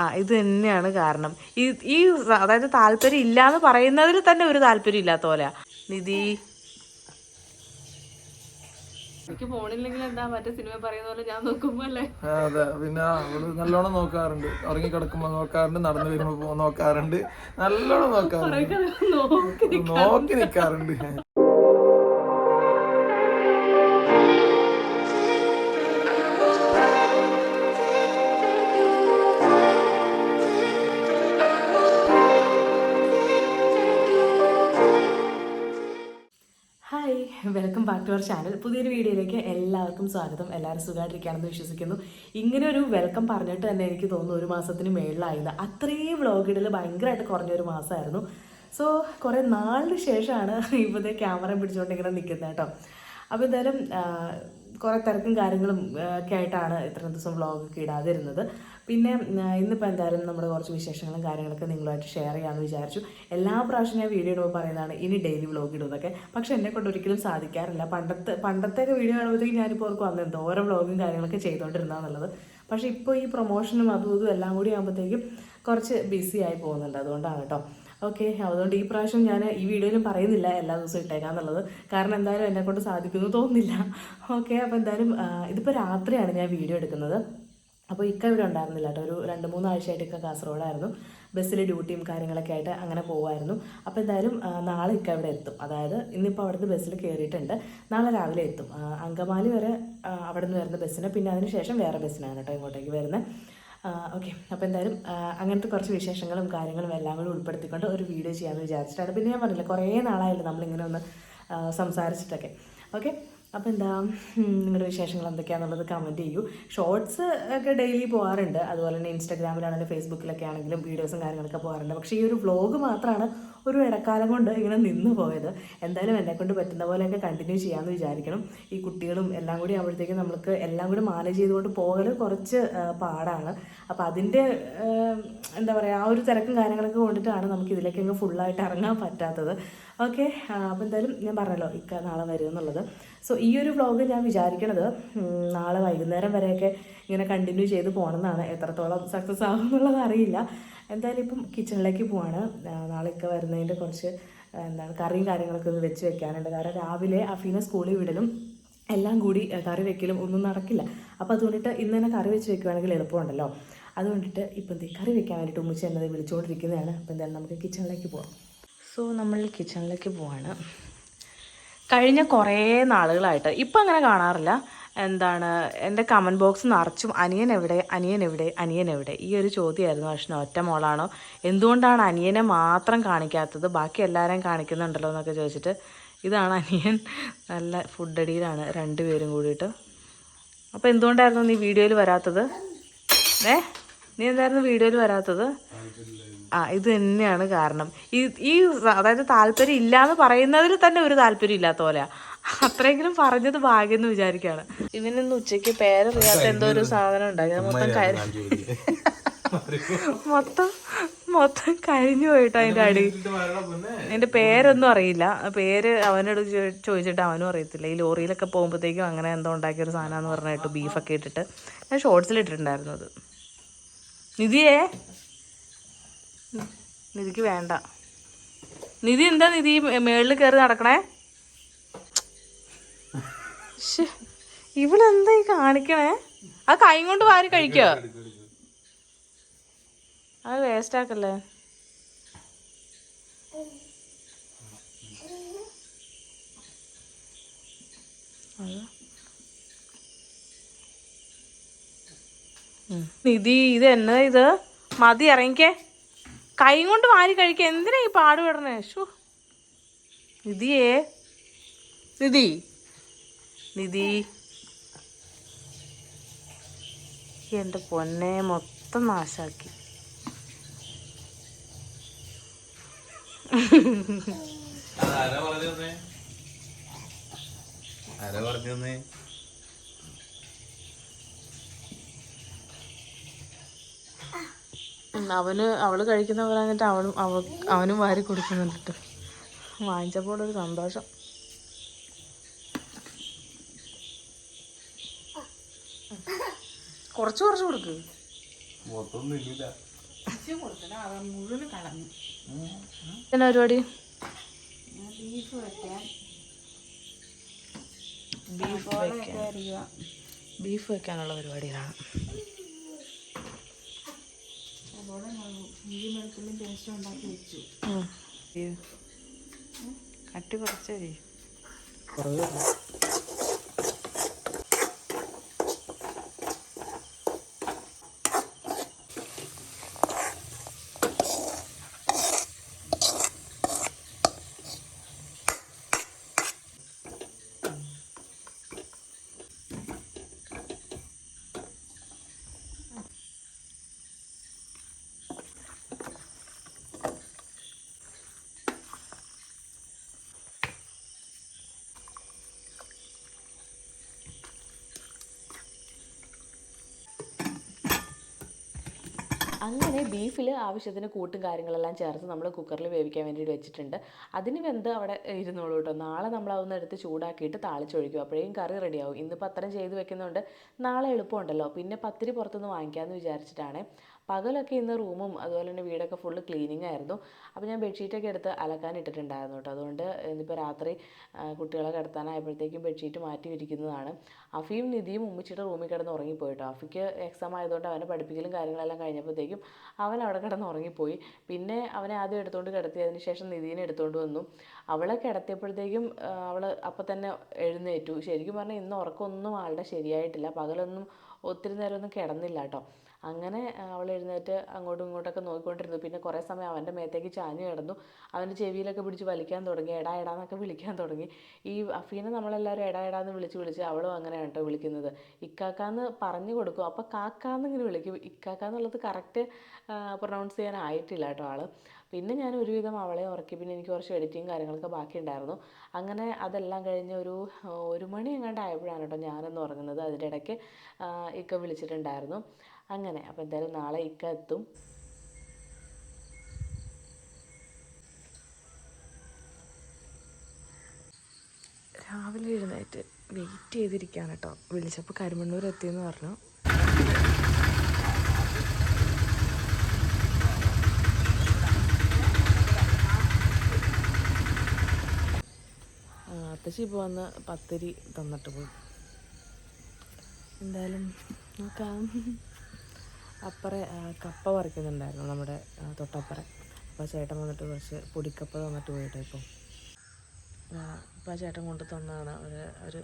ആ ഇത് തന്നെയാണ് കാരണം. ഈ ഈ അതായത് താല്പര്യം ഇല്ലാന്ന് പറയുന്നതിൽ തന്നെ ഒരു താല്പര്യം ഇല്ലാത്ത പോലെ നിധി. എനിക്ക് ഫോണില്ലെങ്കിൽ എന്താ മറ്റേ സിനിമ പറയുന്ന പോലെ ഞാൻ നോക്കുമ്പോ അല്ലേ അതെ. പിന്നെ അവൾ നല്ലോണം നോക്കാറുണ്ട്. ഉറങ്ങി കിടക്കുമ്പോ നോക്കാറുണ്ട്. നടന്നു വരുമ്പോ നോക്കാറുണ്ട്. നല്ലോണം നോക്കാറുണ്ട്. നോക്കി നോക്കി welcome back to our channel. പുതിയൊരു വീഡിയോയിലേക്ക് എല്ലാവർക്കും സ്വാഗതം. എല്ലാവരും സുഖമായിട്ടിരിക്കുകയാണെന്ന് വിശ്വസിക്കുന്നു. ഇങ്ങനെ ഒരു വെൽക്കം പറഞ്ഞിട്ട് തന്നെ എനിക്ക് തോന്നുന്നു ഒരു മാസത്തിന് മേളിലായത് അത്രയും വ്ളോഗിടൽ ഭയങ്കരമായിട്ട് കുറഞ്ഞൊരു മാസമായിരുന്നു. സോ കുറേ നാളിന് ശേഷമാണ് ഇപ്പോഴത്തെ ക്യാമറ പിടിച്ചുകൊണ്ട് ഇങ്ങനെ നിൽക്കുന്നത് കേട്ടോ. അപ്പോൾ എന്തായാലും കുറേ തിരക്കും കാര്യങ്ങളും ഒക്കെ ആയിട്ടാണ് ഇത്രയും ദിവസം വ്ളോഗൊക്കെ ഇടാതിരുന്നത്. പിന്നെ ഇന്നിപ്പോൾ എന്തായാലും നമ്മൾ കുറച്ച് വിശേഷങ്ങളും കാര്യങ്ങളൊക്കെ നിങ്ങളുമായിട്ട് ഷെയർ ചെയ്യാമെന്ന് വിചാരിച്ചു. എല്ലാ പ്രാവശ്യം ഞാൻ വീഡിയോ ഇടുമ്പോൾ പറയുന്നതാണ് ഇനി ഡെയിലി വ്ളോഗ് ഇടുന്നതൊക്കെ പക്ഷെ എന്നെ കൊണ്ട് ഒരിക്കലും സാധിക്കാറില്ല. പണ്ടത്തെ പണ്ടത്തെ വീഡിയോ കാണുമ്പോഴത്തേക്കും ഞാനിപ്പോൾ ഓർക്കും അന്ന് ഓരോ വ്ളോഗും കാര്യങ്ങളൊക്കെ ചെയ്തുകൊണ്ടിരുന്നതെന്നുള്ളത് പക്ഷേ ഇപ്പോൾ ഈ പ്രൊമോഷനും അതും ഇതും എല്ലാം കൂടി ആകുമ്പോഴത്തേക്കും കുറച്ച് ബിസി ആയി പോകുന്നുണ്ട്. അതുകൊണ്ടാണ് കേട്ടോ. ഓക്കെ അതുകൊണ്ട് ഈ പ്രാവശ്യം ഞാൻ ഈ വീഡിയോയിലും പറയുന്നില്ല എല്ലാ ദിവസവും ഇട്ടേക്കാന്നുള്ളത് കാരണം എന്തായാലും എന്നെക്കൊണ്ട് സാധിക്കുന്നു തോന്നുന്നില്ല. ഓക്കെ അപ്പോൾ എന്തായാലും ഇതിപ്പോൾ രാത്രിയാണ് ഞാൻ വീഡിയോ എടുക്കുന്നത്. അപ്പോൾ ഇക്ക ഇവിടെ ഉണ്ടായിരുന്നില്ല കേട്ടോ. ഒരു രണ്ട് മൂന്ന് ആഴ്ചയായിട്ട് ഇക്ക കാസർഗോഡായിരുന്നു. ബസ്സിൽ ഡ്യൂട്ടിയും കാര്യങ്ങളൊക്കെ ആയിട്ട് അങ്ങനെ പോകുമായിരുന്നു അപ്പോൾ എന്തായാലും നാളെ ഇക്ക ഇവിടെ എത്തും. അതായത് ഇന്നിപ്പോൾ അവിടുന്ന് ബസ്സിൽ കയറിയിട്ടുണ്ട് നാളെ രാവിലെ എത്തും. അങ്കമാലി വരെ അവിടെ നിന്ന് വരുന്ന ബസ്സിന് പിന്നെ അതിന് ശേഷം വേറെ ബസ്സിനാണ് കേട്ടോ ഇങ്ങോട്ടേക്ക് വരുന്നത് ഓക്കെ. അപ്പോൾ എന്തായാലും അങ്ങനത്തെ കുറച്ച് വിശേഷങ്ങളും കാര്യങ്ങളും എല്ലാം കൂടി ഉൾപ്പെടുത്തിക്കൊണ്ട് ഒരു വീഡിയോ ചെയ്യാമെന്ന് വിചാരിച്ചിട്ടാണ്. പിന്നെ ഞാൻ പറഞ്ഞില്ല കുറേ നാളായില്ല നമ്മളിങ്ങനെ ഒന്ന് സംസാരിച്ചിട്ടൊക്കെ. ഓക്കെ. അപ്പോൾ എന്താ നിങ്ങളുടെ വിശേഷങ്ങൾ എന്തൊക്കെയാണെന്നുള്ളത് കമന്റ് ചെയ്യൂ. ഷോർട്സ് ഒക്കെ ഡെയിലി പോകാറുണ്ട് അതുപോലെ തന്നെ ഇൻസ്റ്റാഗ്രാമിലാണെങ്കിലും ഫേസ്ബുക്കിലൊക്കെ ആണെങ്കിലും വീഡിയോസും കാര്യങ്ങളൊക്കെ പോകാറുണ്ട് പക്ഷേ ഈ ഒരു വ്ലോഗ് മാത്രമാണ് ഒരു ഇടക്കാലം കൊണ്ട് ഇങ്ങനെ നിന്ന് പോയത്. എന്തായാലും എന്നെ കൊണ്ട് പറ്റുന്ന പോലെയൊക്കെ കണ്ടിന്യൂ ചെയ്യാമെന്ന് വിചാരിക്കണം. ഈ കുട്ടികളും എല്ലാം കൂടി ആകുമ്പോഴത്തേക്കും നമുക്ക് എല്ലാം കൂടി മാനേജ് ചെയ്തുകൊണ്ട് പോകൽ കുറച്ച് പാടാണ്. അപ്പോൾ അതിന്റെ എന്താ പറയുക ആ ഒരു തിരക്കും കാര്യങ്ങളൊക്കെ കൊണ്ടിട്ടാണ് നമുക്ക് ഇതിലേക്ക് അങ്ങ് ഫുള്ളായിട്ട് ഇറങ്ങാൻ പറ്റാത്തത്. ഓക്കെ അപ്പോൾ എന്തായാലും ഞാൻ പറഞ്ഞല്ലോ ഇക്ക നാളെ വരും എന്നുള്ളത്. സോ ഈ ഒരു വ്ളോഗ് ഞാൻ വിചാരിക്കണത് നാളെ വൈകുന്നേരം വരെയൊക്കെ ഇങ്ങനെ കണ്ടിന്യൂ ചെയ്ത് പോകണമെന്നാണ് എത്രത്തോളം സക്സസ് ആകും എന്നുള്ളത് അറിയില്ല. എന്തായാലും ഇപ്പം കിച്ചണിലേക്ക് പോവാണ്. നാളെയൊക്കെ വരുന്നതിന്റെ കുറച്ച് എന്താണ് കറിയും കാര്യങ്ങളൊക്കെ ഒന്ന് വെച്ച് വെക്കാനുണ്ട്. കാരണം രാവിലെ അഫീനെ സ്കൂളിൽ വിടലും എല്ലാം കൂടി കറി വെക്കലും ഒന്നും നടക്കില്ല. അപ്പോൾ അതുകൊണ്ടിട്ട് ഇന്ന് തന്നെ കറി വെച്ച് വെക്കുവാണെങ്കിൽ എളുപ്പമുണ്ടല്ലോ. അതുകൊണ്ടിട്ട് ഇപ്പം എന്തേ കറി വെക്കാൻ വേണ്ടിയിട്ട് ഉമ്മച്ചി എന്നത് വിളിച്ചുകൊണ്ടിരിക്കുന്നതാണ് അപ്പോൾ എന്തായാലും നമുക്ക് കിച്ചണിലേക്ക് പോവാം. സോ നമ്മൾ കിച്ചണിലേക്ക് പോവാണ്. കഴിഞ്ഞ കുറേ നാളുകളായിട്ട്. ഇപ്പം അങ്ങനെ കാണാറില്ല. എന്താണ് എന്റെ കമന്റ് ബോക്സ് നിറച്ചും അനിയൻ എവിടെ? അനിയൻ എവിടെ? അനിയൻ എവിടെ? ഈ ഒരു ചോദ്യമായിരുന്നു പക്ഷേ ഒറ്റ മോളാണോ? എന്തുകൊണ്ടാണ് അനിയനെ മാത്രം കാണിക്കാത്തത്? ബാക്കി എല്ലാവരെയും കാണിക്കുന്നുണ്ടല്ലോ എന്നൊക്കെ ചോദിച്ചിട്ട്. ഇതാണ് അനിയൻ. നല്ല ഫുഡ് അടിയിലാണ് രണ്ടുപേരും കൂടിയിട്ട്. അപ്പോൾ എന്തുകൊണ്ടായിരുന്നു നീ വീഡിയോയിൽ വരാത്തത്? ഏ? നീ എന്തായിരുന്നു വീഡിയോയിൽ വരാത്തത്? ആ ഇത് തന്നെയാണ് കാരണം. ഈ ഈ അതായത് താല്പര്യം ഇല്ലാന്ന് പറയുന്നതിൽ തന്നെ ഒരു താല്പര്യം ഇല്ലാത്ത പോലെയാ. അത്രയെങ്കിലും പറഞ്ഞത് ഭാഗ്യം എന്ന് വിചാരിക്കാണ്. ഇവനിന്ന് ഉച്ചയ്ക്ക് പേരറിയാത്ത എന്തോ ഒരു സാധനം ഉണ്ടാക്കി മൊത്തം കരി മൊത്തം മൊത്തം കഴിഞ്ഞു പോയിട്ടോ അതിന്റെ അടി. എന്റെ പേരൊന്നും അറിയില്ല. പേര് അവനോട് ചോദിച്ചിട്ട് അവനും അറിയത്തില്ല. ഈ ലോറിയിലൊക്കെ പോകുമ്പോഴത്തേക്കും അങ്ങനെ എന്തോ ഉണ്ടാക്കിയ ഒരു സാധനമാന്ന് പറഞ്ഞിട്ട് ബീഫൊക്കെ ഇട്ടിട്ട്. ഞാൻ ഷോർട്സിൽ ഇട്ടിട്ടുണ്ടായിരുന്നത് നിധിയേ? നിധിക്ക് വേണ്ട. നിധി എന്താ നിധി മേളിൽ കയറി നടക്കണേ? ഇവളെന്താ ഈ കാണിക്കണേ? ആ കൈ കൊണ്ട് വാരി കഴിക്കോ അത് വേസ്റ്റ് ആക്കല്ലേ? നിധി ഇത് എന്നതാ ഇത്? മതി ഇറങ്ങിക്കേ. കൈ കൊണ്ട് വാരി കഴിക്കുക എന്തിനാ ഈ പാട് വിടണേ ശു നിധിയേ. നിധി. നിധി. എന്റെ പൊന്നെ മൊത്തം നാശാക്കി. ആരാ പറഞ്ഞു ആരാ പറഞ്ഞു അവന് അവൾ കഴിക്കുന്ന പറഞ്ഞിട്ട് അവളും അവ അവനും വാരി കൊടുക്കുന്നുണ്ട് വാങ്ങിച്ചപ്പോൾ ഒരു സന്തോഷം. കുറച്ച് കുറച്ച് കൊടുക്ക്. മൊത്തൊന്നും ഇല്ല. എന്നാ പരിപാടി? ബീഫ് വെക്കാൻ. ബീഫ് വെക്കാനുള്ള പരിപാടിയിലാണ് ഉം. കട്ടി കുറച്ചേ കുറവ് അങ്ങനെ ബീഫിൽ ആവശ്യത്തിന് കൂട്ടും കാര്യങ്ങളെല്ലാം ചേർത്ത് നമ്മൾ കുക്കറിൽ വേവിക്കാൻ വേണ്ടിയിട്ട് വെച്ചിട്ടുണ്ട്. അതിന് വെന്ത് അവിടെ ഇരുന്നോളൂ കേട്ടോ നാളെ നമ്മൾ അതൊന്ന് എടുത്ത് ചൂടാക്കിയിട്ട് താളിച്ചൊഴിക്കും. അപ്പോഴേക്കും കറി റെഡിയാവും ഇന്നിപ്പോൾ അത്രയും ചെയ്ത് വെക്കുന്നതുകൊണ്ട് നാളെ എളുപ്പമുണ്ടല്ലോ. പിന്നെ പത്തിരി പുറത്തുനിന്ന് വാങ്ങിക്കാമെന്ന് വിചാരിച്ചിട്ടാണ്. പകലൊക്കെ ഇന്ന് റൂമും അതുപോലെ തന്നെ വീടൊക്കെ ഫുള്ള് ക്ലീനിങ് ആയിരുന്നു. അപ്പോൾ ഞാൻ ബെഡ്ഷീറ്റൊക്കെ എടുത്ത് അലക്കാൻ ഇട്ടിട്ടുണ്ടായിരുന്നു കേട്ടോ അതുകൊണ്ട് ഇന്നിപ്പോൾ രാത്രി കുട്ടികളെ കിടത്താനായപ്പോഴത്തേക്കും ബെഡ്ഷീറ്റ് മാറ്റി വിരിക്കുന്നതാണ് അഫിയും നിധിയും ഉമ്മിച്ചിട്ട് റൂമിൽ കിടന്ന് ഉറങ്ങിപ്പോയിട്ടോ അഫിക്ക് എക്സാം ആയതുകൊണ്ട് അവനെ പഠിപ്പിക്കലും കാര്യങ്ങളെല്ലാം കഴിഞ്ഞപ്പോഴത്തേക്കും അവൻ അവിടെ കിടന്ന് ഉറങ്ങിപ്പോയി. പിന്നെ അവനെ ആദ്യം എടുത്തുകൊണ്ട് കിടത്തി അതിന് ശേഷം നിധീനെ എടുത്തുകൊണ്ട് വന്നു. അവളെ കിടത്തിയപ്പോഴത്തേക്കും അവൾ അപ്പം തന്നെ എഴുന്നേറ്റു. ശരിക്കും പറഞ്ഞാൽ ഇന്ന് ഉറക്കമൊന്നും ആളുടെ ശരിയായിട്ടില്ല. പകലൊന്നും ഒത്തിരി നേരമൊന്നും കിടന്നില്ല കേട്ടോ അങ്ങനെ അവൾ എഴുന്നേറ്റ് അങ്ങോട്ടും ഇങ്ങോട്ടൊക്കെ നോക്കിക്കൊണ്ടിരുന്നു. പിന്നെ കുറേ സമയം അവന്റെ മേത്തേക്ക് ചാഞ്ഞു കിടന്നു. അവന്റെ ചെവിയിലൊക്കെ പിടിച്ച് വലിക്കാൻ തുടങ്ങി. എടാ എടാ എന്നൊക്കെ വിളിക്കാൻ തുടങ്ങി. ഈ അഫീനെ നമ്മളെല്ലാവരും എടാ എടാ എന്ന് വിളിച്ച് വിളിച്ച് അവളും അങ്ങനെയാണ് കേട്ടോ വിളിക്കുന്നത്. ഇക്കാക്കാന്ന് പറഞ്ഞു കൊടുക്കും. അപ്പോൾ കാക്കാന്ന് ഇങ്ങനെ വിളിക്കും. ഇക്കാക്കാന്നുള്ളത് കറക്റ്റ് പ്രൊണൗൺസ് ചെയ്യാൻ ആയിട്ടില്ല കേട്ടോ ആൾ. പിന്നെ ഞാൻ ഒരുവിധം അവളെ ഉറക്കി. പിന്നെ എനിക്ക് കുറച്ച് എഡിറ്റിങ് കാര്യങ്ങളൊക്കെ ബാക്കി ഉണ്ടായിരുന്നു അങ്ങനെ അതെല്ലാം കഴിഞ്ഞ് ഒരു ഒരു മണി എങ്ങാണ്ട് ആയപ്പോഴാണ് കേട്ടോ ഞാനൊന്ന് ഉറങ്ങുന്നത്. അതിന്റെ ഇടയ്ക്ക് ഇക്ക വിളിച്ചിട്ടുണ്ടായിരുന്നു. അങ്ങനെ. അപ്പോൾ എന്തായാലും നാളെ ഇക്ക എത്തും. രാവിലെ എഴുന്നേറ്റ് വെയിറ്റ് ചെയ്തിരിക്കുകയാണ് കേട്ടോ. വിളിച്ചപ്പോൾ കരിമണ്ണൂർ എത്തിയെന്ന് പറഞ്ഞു. അത്തശ്ശി ഇപ്പോൾ വന്ന് പത്തിരി തന്നിട്ട് പോയി. എന്തായാലും നോക്കാം. അപ്പറെ കപ്പ പറിക്കുന്നുണ്ടായിരുന്നു നമ്മുടെ തൊട്ടപ്പുറം. അപ്പോൾ ചേട്ടൻ വന്നിട്ട് കുറച്ച് പൊടിക്കപ്പ തന്നിട്ട് പോയിട്ട് ഇപ്പോൾ അപ്പോൾ ചേട്ടൻ കൊണ്ട് തന്നതാണ് ഒരു ഒരു